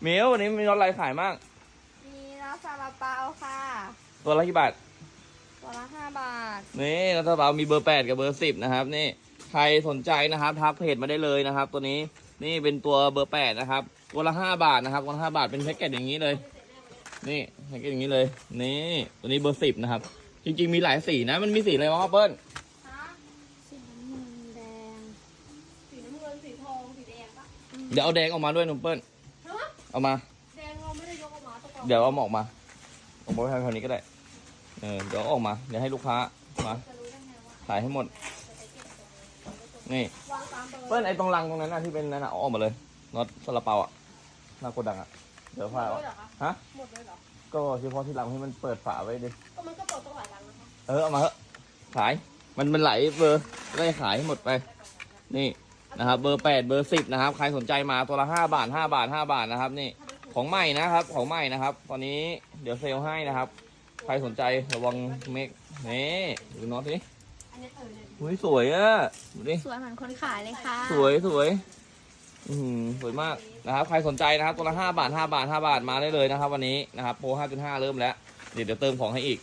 เหมียววันนี้มีรถอะไรขายมั่งมีน้ำซาลาเปาค่ะ ตัวละกี่บาท ตัวละห้าบาท นี่รัฐบาลมีเบอร์แปดกับเบอร์สิบนะครับ นี่ ใครสนใจนะครับทักเพจมาได้เลยนะครับ ตัวนี้ นี่เป็นตัวเบอร์แปดนะครับ ตัวละห้าบาทนะครับตัวละห้าบาทเป็นแพ็กเกจอย่างนี้เลย นี่แพ็กเกจอย่างนี้เลย นี่ ตัวนี้เบอร์สิบนะครับ จริงๆมีหลายสีนะ มันมีสีอะไรบ้างครับเปิ้ลสีน้ำเงินแดง สีน้ำเงิน สีทอง สีแดงปะเดี๋ยวเอาแดงออกมาด้วยหนุ่มเปิ้ลฮะ เอามา แดงเราไม่ได้ยกออกมาตะกอนเดี๋ยวเอามาออกมาออกมาไว้แถวนี้ก็ได้ เออเดี๋ยวเอาออกมา เดี๋ยวให้ลูกค้ามาจะรู้ได้ไงว่าขายให้หมดนี่ วางตามเบอร์เปิ้ลไอ้ตรงรังตรงนั้นนะที่เป็นนั่นน่ะเอาออกมาเลยน็อตซาลาเปาอะหน้าโกดังอะ เดี๋ยวหมพาดเอาเลยเหรอคะฮะ หมดเลยเหรอ ก็เฉพาะที่รังให้มันเปิดฝาไว้ดิ ก็มันก็เปิดตั้งหลายรังนะคะเออเอามาเถอะขาย มันมันไหลเบอร์ได้ขายให้หมดไป นี่ นะครับ เบอร์แปดเบอร์สิบนะครับ ใครสนใจมาตัวละห้าบาทห้าบาทห้าบาทนะครับ นี่ของใหม่นะครับ ของใหม่นะครับ ตอนนี้เดี๋ยวเซลล์ให้นะครับ ใครสนใจระวังเมกนี่ดูน็อตดิอันนี้เออเนี่ยอุ้ยสวยอะดูดิสวยเหมือนคนขายเลยค่ะ สวยสวย อืมสวยมากนะครับ ใครสนใจนะครับตัวละห้าบาทห้าบาทห้าบาทมาได้เลยนะครับ วันนี้นะครับโปรห้าจุดห้าเริ่มแล้วเดี๋ยวเดี๋ยวเติมของให้อีก